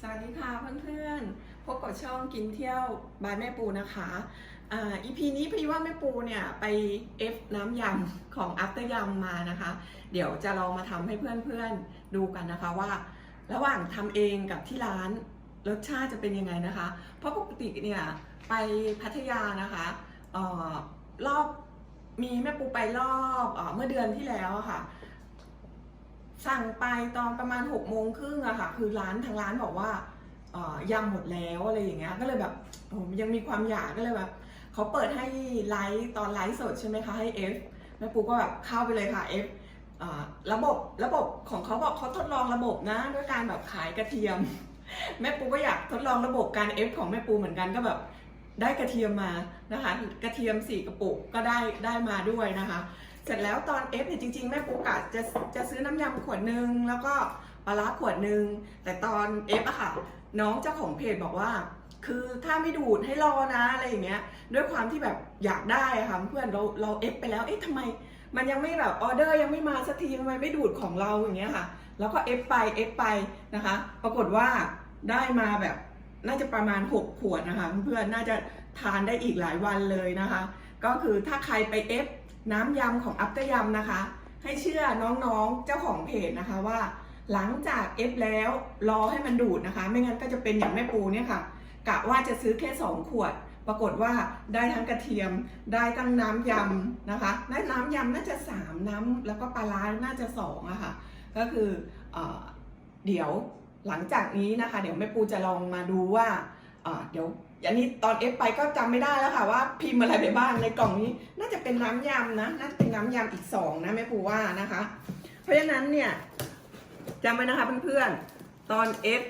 สวัสดีค่ะเพื่อนๆ พบกับช่องกินเที่ยวบายแม่ปูนะคะอ่า EP นี้พี่ว่าแม่ปูเนี่ยไปเอฟน้ำยำของอั t เตอร์ยำมานะคะ เดี๋ยวจะลองมาทำให้เพื่อนๆดูกันนะคะว่า ระหว่างทำเองกับที่ร้านรสชาติจะเป็นยังไงนะคะ เพราะปกติเนี่ยไปพัทยานะคะเออรอบมีแม่ปูไปรอบเออเมื่อเดือนที่แล้วค่ะ สั่งไปตอนประมาณ6กโมงครึ่งอะค่ะ คือร้านทางร้านบอกว่าเออยำหมดแล้วอะไรอย่างเงี้ย ก็เลยแบบผมยังมีความอยากก็เลยแบบเขาเปิดให้ไลฟ์ตอนไลฟ์สดใช่ไหมคะให้ F แม่ปูก็แบบเข้าไปเลยค่ะ F อ่าระบบระบบของเขาบอกเขาทดลองระบบนะด้วยการแบบขายกระเทียม แม่ปูก็อยากทดลองระบบการ F ของแม่ปูเหมือนกันก็แบบ ได้กระเทียมมานะคะ กระเทียมสี่กระปุกก็ได้ได้มาด้วยนะคะ เสร็จแล้วตอนเอฟเนี่ยจริงๆ แม่ปูกะจะจะซื้อน้ำยำขวดหนึ่งแล้วก็ปลาร้าขวดหนึ่งแต่ตอนเอฟอะค่ะ น้องเจ้าของเพจบอกว่า คือถ้าไม่ดูดให้รอนะอะไรอย่างเงี้ย ด้วยความที่แบบอยากได้อะค่ะเพื่อนเราเราเอฟไปแล้วเอ๊ะทำไม มันยังไม่แบบออเดอร์ยังไม่มาสักทีทำไมไม่ดูดของเราอย่างเงี้ยค่ะ แล้วก็เอฟไปเอฟไปนะคะ ปรากฏว่าได้มาแบบ น่าจะประมาณ 6 ขวดนะคะเพื่อนๆน่าจะทานได้อีกหลายวันเลยนะคะ ก็คือถ้าใครไปเอฟน้ำยำของอัปเตอร์ยำนะคะ ให้เชื่อน้องๆเจ้าของเพจนะคะว่า หลังจากเอฟแล้วรอให้มันดูดนะคะ ไม่งั้นก็จะเป็นอย่างแม่ปูเนี่ยค่ะกะว่าจะซื้อแค่ 2 ขวด ปรากฏว่าได้ทั้งกระเทียมได้ทั้งน้ำยำนะคะน้ำยำน่าจะ 3 น้ำแล้วก็ปลาร้าน่าจะ2อะค่ะก็คือเอเดี๋ยว หลังจากนี้นะคะ เดี๋ยวแม่ปูจะลองมาดูว่าเดี๋ยวอันนี้ตอนเอฟไปก็จำไม่ได้แล้วค่ะว่าพิมพ์อะไรไปบ้างในกล่องนี้ น่าจะเป็นน้ำยำนะน่าจะเป็นน้ำยำอีกสองนะแม่ปูว่านะคะ เพราะฉะนั้นเนี่ยจำไว้นะคะเพื่อนๆตอนเอฟ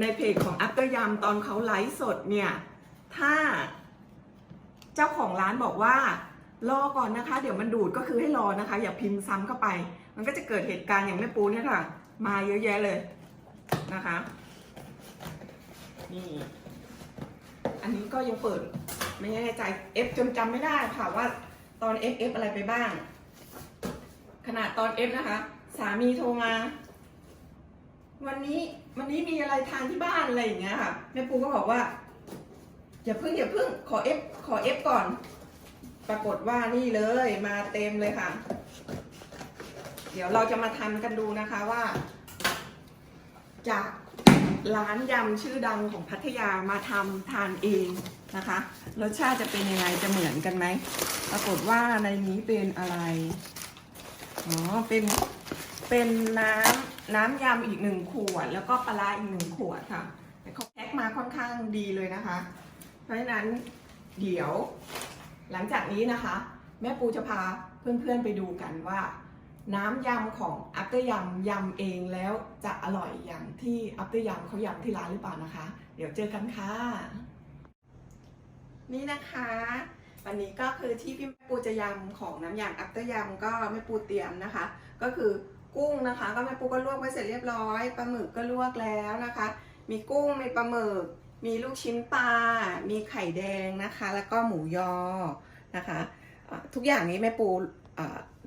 ในเพจของอัปเตอร์ยำตอนเขาไลฟ์สดเนี่ยถ้าเจ้าของร้านบอกว่ารอก่อนนะคะ เดี๋ยวมันดูดก็คือให้รอนะคะ อย่าพิมพ์ซ้ำเข้าไป มันก็จะเกิดเหตุการณ์อย่างแม่ปูเนี่ยค่ะ มาเยอะแยะเลย นะคะ นี่ อันนี้ก็ยังเปิด ไม่แน่ใจ F จนจำไม่ได้ค่ะว่าตอน F F อะไรไปบ้าง ขนาดตอน F นะคะ สามีโทรมา วันนี้วันนี้มีอะไรทานที่บ้านอะไรอย่างเงี้ยค่ะแม่ปูก็บอกว่าอย่าเพิ่งอย่าเพิ่งขอ F ขอ F ก่อน ปรากฏว่านี่เลยมาเต็มเลยค่ะ เดี๋ยวเราจะมาทำกันดูนะคะว่า จากร้านยำชื่อดังของพัทยามาทำทานเองนะคะ รสชาติจะเป็นยังไงจะเหมือนกันไหมปรากฏว่าในนี้เป็นอะไร อ๋อ เป็น เป็นน้ำน้ำยำอีกหนึ่งขวด แล้วก็ปลาอีกหนึ่งขวดค่ะเขาแพ็คมาค่อนข้างดีเลยนะคะ เพราะฉะนั้นเดี๋ยว หลังจากนี้นะคะ แม่ปูจะพาเพื่อนๆไปดูกันว่า น้ำยำของอัปเตอร์ยำยำเองแล้วจะอร่อยอย่างที่อัปเตอร์ยำเขายำที่ร้านหรือเปล่านะคะ เดี๋ยวเจอกันค่ะ นี่นะคะ วันนี้ก็คือที่พี่แม่ปูจะยำของน้ำยำอัปเตอร์ยำก็แม่ปูเตรียมนะคะ ก็คือกุ้งนะคะ ก็แม่ปูก็ลวกไว้เสร็จเรียบร้อยปลาหมึกก็ลวกแล้วนะคะ มีกุ้งมีปลาหมึกมีลูกชิ้นปลา มีไข่แดงนะคะ แล้วก็หมูยอนะคะ ทุกอย่างนี้แม่ปู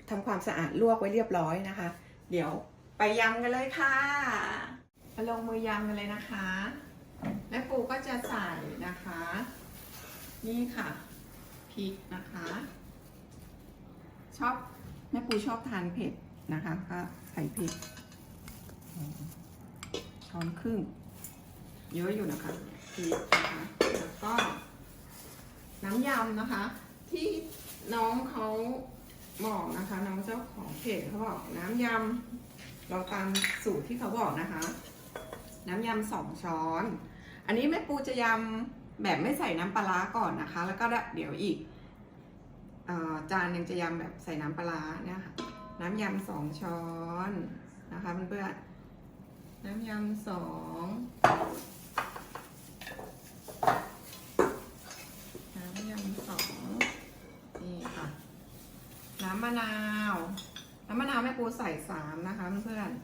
ทำความสะอาดลวกไว้เรียบร้อยนะคะ เดี๋ยวไปยำกันเลยค่ะมาลงมือยำกันเลยนะคะแม่ปูก็จะใส่นะคะ นี่ค่ะพริกนะคะ ชอบแม่ปูชอบทานเผ็ดนะคะก็ใส่พริกช้อนครึ่ง เยอะอยู่นะคะพริกนะคะแล้วก็น้ำยำนะคะ ที่น้องเขา บอกนะคะน้องเจ้าของเพจเขาบอกน้ำยำเราตามสูตรที่เขาบอกนะคะ น้ำยำสองช้อน อันนี้แม่ปูจะยำแบบไม่ใส่น้ำปลาก่อนนะคะ แล้วก็เดี๋ยวอีกออจานหนึงจะยำแบบใส่น้ำปลาร้าเนี่ยค่ะน้ำยำสองช้อนนะคะเพื่อนๆน้ำยำสอง น้ำยำสองนี่ค่ะ น้ำมะนาว น้ำมะนาวแม่ปูใส่สามนะคะเพื่อนๆ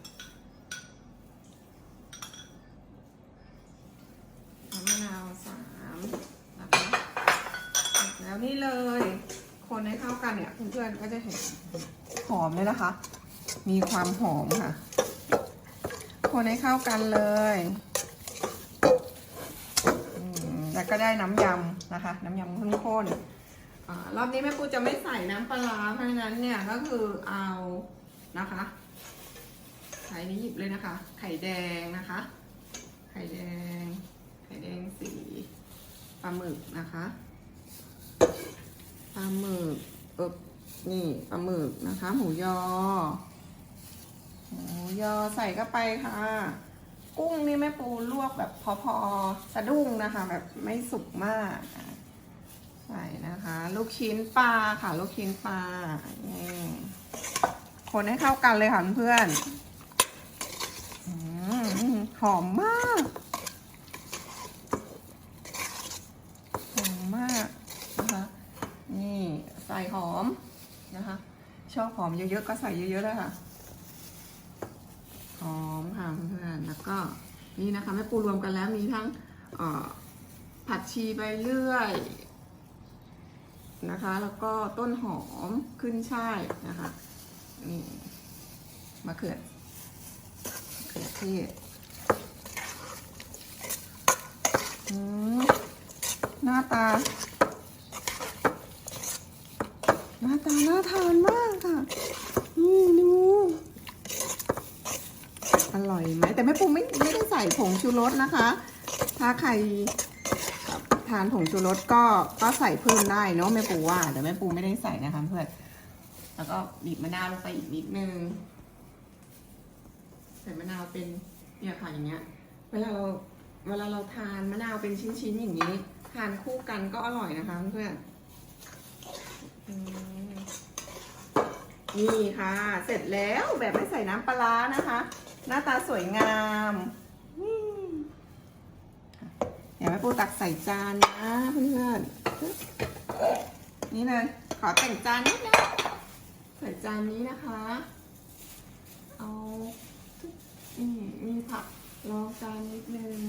น้ำมะนาวสามนะคะแล้วนี่เลย คนให้เข้ากันเนี่ยเพื่อนๆก็จะเห็นหอมเลยนะคะ มีความหอมค่ะ คนให้เข้ากันเลยแล้วก็ได้น้ำยำนะคะ น้ำยำข้นขนๆ รอบนี้แม่ปูจะไม่ใส่น้ำปลาเพราะฉะนั้นเนี่ยก็คือเอานะคะไข่นี้หยิบเลยนะคะ ไข่แดงนะคะ ไข่แดง ไข่แดงสีปลาหมึกนะคะปลาหมึกเอบนี่ปลาหมึกนะคะ หมูยอ หมูยอใส่เข้าไปค่ะ กุ้งนี่แม่ปูลวกแบบพอๆสะดุ้งนะคะ แบบไม่สุกมาก ใส่นะคะ ลูกชิ้นปลาค่ะลูกชิ้นปลานี่คนให้เข้ากันเลยค่ะเพื่อนอหอมมากหอมมากนะคะนี่ใส่หอมนะคะ ชอบหอมเยอะๆก็ใส่เยอะๆเลยค่ะหอมค่ะเพื่อนแล้วก็นี่นะคะแม่ปูรวมกันแล้วมีทั้งผัดชีใบเลื่อย นะคะ แล้วก็ต้นหอมขึ้นช่ายนะคะนี่มะเขือมะเขือเทศอืมหน้าตา หน้าตาน่าทานมากค่ะนี่ดูอร่อยไหมแต่แม่ปูไม่ไม่ได้ใส่ผงชูรสนะคะ ถ้าใคร ทานผงชูรสก็ก็ใส่เพิ่มได้เนาะแม่ปูว่าแต่แม่ปูไม่ได้ใส่นะคะเพื่อนแล้วก็บีบมะนาวลงไปอีกนิดนึงใส่มะนาวเป็นเนี่ยค่ะอย่างเงี้ย เวลาเราเวลาเราทานมะนาวเป็นชิ้นๆอย่างนี้ ทานคู่กันก็อร่อยนะคะเพื่อนนี่ค่ะ เสร็จแล้วแบบไม่ใส่น้ำปลานะคะ หน้าตาสวยงาม เดี๋ยวแม่ปูตักใส่จานนะเพื่อนๆนี่เลยขอแต่งจานนิดนะใส่จานนี้นะคะ เอามีผักรองจานนิดนึง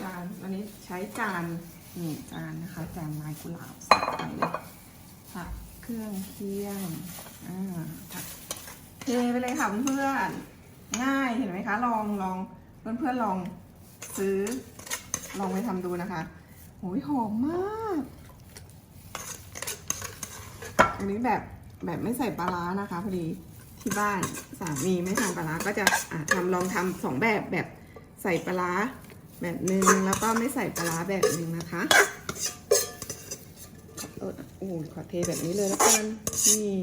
จานวันนี้ใช้จานนี่จานนะคะจานไม้กุหลาบใส่ไปเลยผักเครื่องเคียงอ่าผักเทไปเลยค่ะเพื่อน ง่ายเห็นไหมคะ ลองลองเพื่อนเพื่อนลองซื้อ ลองไปทำดูนะคะโอ้ยหอมมากอันนี้แบบแบบไม่ใส่ปลาร้านะคะพอดีที่บ้านสามีไม่ทำปลาร้าก็จะะทำลองทำสองแบบแบบใส่ปลาร้าแบบหนึ่งแล้วก็ไม่ใส่ปลาร้าแบบหนึ่งนะคะเออโอ้ยขอเทแบบนี้เลยแล้วกันนี่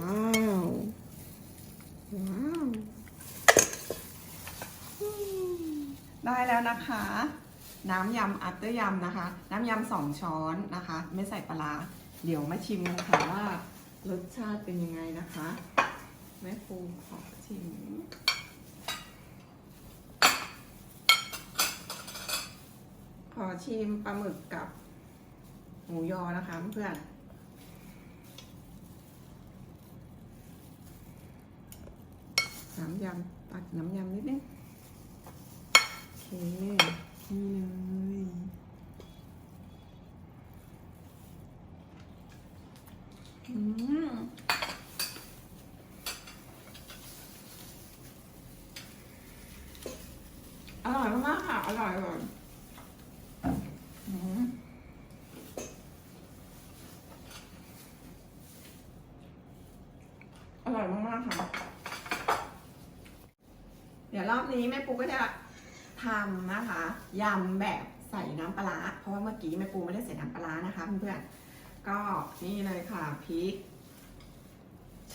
ว้าวว้าวอืม ได้แล้วนะคะ น้ำยำอัตเตอร์ยำนะคะ น้ำยำสองช้อนนะคะ ไม่ใส่ปลา เดี๋ยวมาชิมกันค่ะว่ารสชาติเป็นยังไงนะคะ แม่ปูขอชิมขอชิมปลาหมึกกับหมูยอนะคะเพื่อนน้ำยำตักน้ำยำนิดนึง นี่เลยอืมอร่อยมากๆค่ะ อร่อยอร่อยอืมอร่อยมากๆค่ะ เดี๋ยวรอบนี้แม่ปูก็จะ ทำนะคะยำแบบใส่น้ำปลาเพราะว่าเมื่อกี้แม่ปูไม่ได้ใส่น้ำปลานะคะเพื่อนๆก็นี่เลยค่ะพริก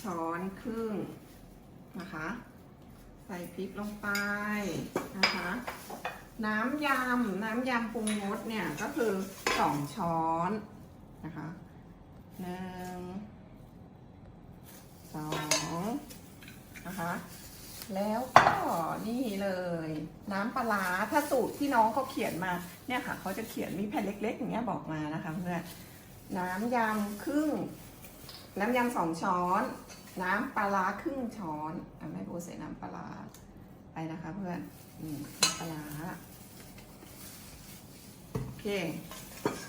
ช้อนครึ่งนะคะ ใส่พริกลงไปนะคะ น้ำยำน้ำยำปรุงรสเนี่ยก็คือสองช้อนนะคะหนึ่งสองนะคะ แล้วก็นี่เลย น้ำปลาถ้าสูตรที่น้องเขาเขียนมา เนี่ยค่ะเขาจะเขียนมีแผ่นเล็ก ๆ อย่างเงี้ยบอกมานะคะเพื่อนน้ำยำครึ่ง น้ำยำสองช้อน น้ำปลาครึ่งช้อนอะแม่โบใส่น้ำปลาไปนะคะเพื่อนอืมน้ำปลาโอเค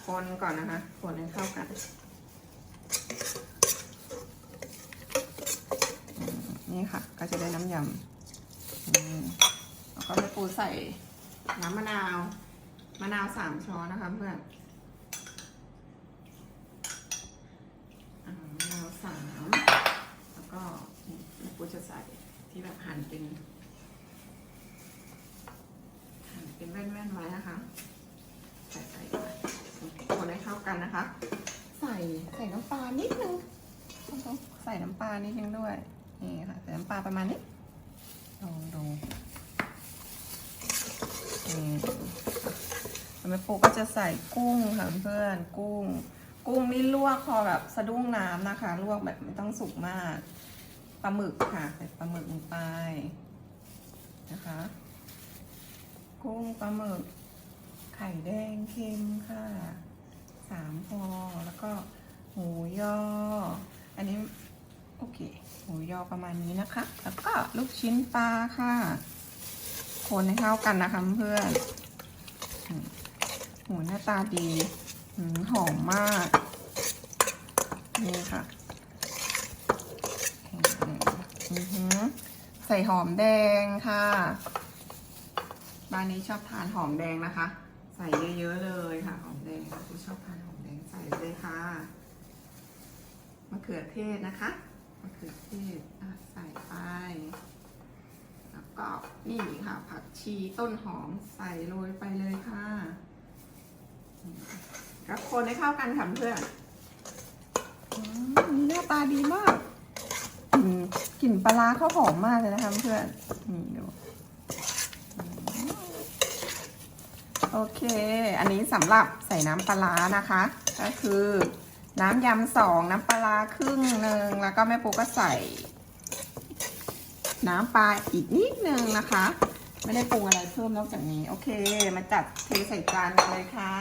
คนก่อนนะคะ คนให้เข้ากันอืม นี่ค่ะ ก็จะได้น้ำยำอืมแล้วก็แม่ปูใส่น้ำมะนาว มะนาวสามช้อนนะคะเพื่อนอ่ามะนาวสามแล้วก็นี่แม่ปูจะใส่ที่แบบหั่นเป็นหั่นเป็นแว่นๆไว้นะคะใส่ใส่ไปคนให้เข้ากันนะคะ ใส่ใส่น้ำปลานิดนึงต้องใส่น้ำปลานิดนึงด้วย นี่ค่ะใส่น้ำปลาประมาณนี้ลองดูนี่แล้วแม่ปูก็จะใส่กุ้งค่ะเพื่อนกุ้ง กุ้งนี่ลวกพอแบบสะดุ้งน้ำนะคะ ลวกแบบไม่ต้องสุกมากปลาหมึกค่ะใส่ปลาหมึกลงไปนะคะ กุ้งปลาหมึก ไข่แดงเค็มค่ะสามพอแล้วก็หมูยอ อันนี้ โอเคหมูยอประมาณนี้นะคะ แล้วก็ลูกชิ้นปลาค่ะ คนให้เข้ากันนะคะเพื่อนหมูหน้าตาดีหอมมาก นี่ค่ะใส่หอมแดงค่ะ บ้านนี้ชอบทานหอมแดงนะคะ ใส่เยอะๆเลยค่ะ หอมแดงผู้ชอบทานหอมแดงใส่เลยค่ะมะเขือเทศนะคะ มะเขือเทศใส่ไป แล้วก็นี่ค่ะ ผักชีต้นหอมใส่โรยไปเลยค่ะกับคนให้เข้ากันค่ะเพื่อนอืมหน้าตาดีมากกลิ่นปลาเขาหอมมากเลยนะคะเพื่อนนี่ดูโอเค อันนี้สำหรับใส่น้ำปลานะคะ ก็คือ น้ำยำสองน้ำปลาครึ่งหนึ่งแล้วก็แม่ปูก็ใส่ น้ำปลาอีกนิดนึงนะคะ ไม่ได้ปรุงอะไรเพิ่มนอกจากนี้ โอเค มาจัดเทใส่จานกันเลยค่ะ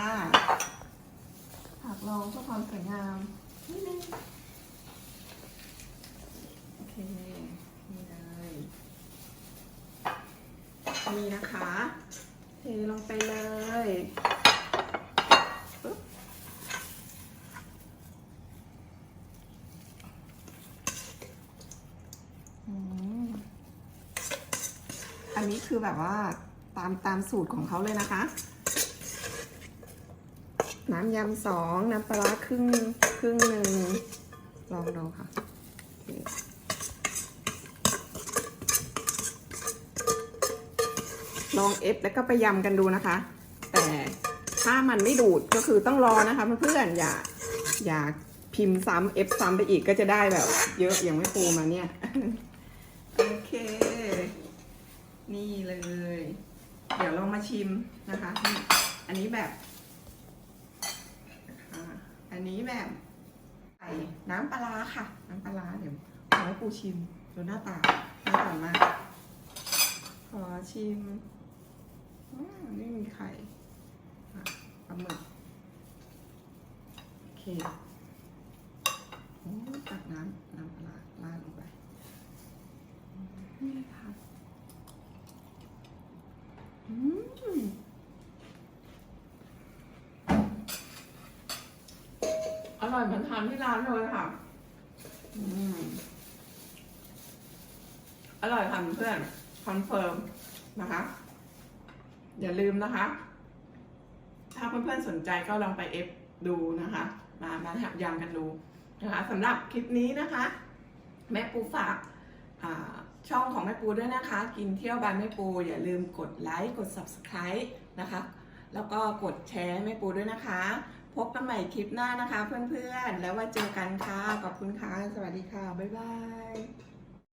ผักรองเพื่อความสวยงามนิดนึงโอเคนี่เลยนี่นะคะ เทลงไปเลยปึ๊บอืม อันนี้คือแบบว่าตามตามสูตรของเขาเลยนะคะ น้ำยำสองน้ำปลาร้าครึ่งครึ่งหนึ่งลองดูค่ะลองเอฟแล้วก็ไปยำกันดูนะคะ แต่ถ้ามันไม่ดูดก็คือต้องรอนะคะเพื่อนๆอย่าอย่าพิมพ์ซ้ำเอฟซ้ำไปอีกก็จะได้แบบ เยอะอย่างไม่ปูมาเนี่ย โอเค นี่เลย เดี๋ยวลองมาชิมนะคะนี่อันนี้แบบอันนี้แบบใส่น้ำปลาค่ะ น้ำปลาเดี๋ยวขอให้ปูชิมดูหน้าตาหน้าตามากขอชิมอืมไม่มีไข่ปลาหมึกโอเคโอ้ตักน้ำน้ำปลาร้าราดลงไปอืมนี่เลยค่ะอืมอ ร่อยเหมือนทานที่ร้านเลยค่ะอร่อยค่ะเพื่อนคอนเฟิร์มนะคะ อย่าลืมนะคะ ถ้าเพื่อนๆสนใจก็ลองไปเอฟดูนะคะ มามาหัดยำกันดูนะคะสำหรับคลิปนี้นะคะ แม่ปูฝากช่องของแม่ปูด้วยนะคะ กินเที่ยวบานแม่ปู อย่าลืมกดไลค์กด subscribe นะคะ แล้วก็กดแชร์แม่ปูด้วยนะคะ พบกันใหม่คลิปหน้านะคะเพื่อนๆ แล้วว่าเจอกันค่ะ ขอบคุณค่ะ สวัสดีค่ะ บ๊ายบาย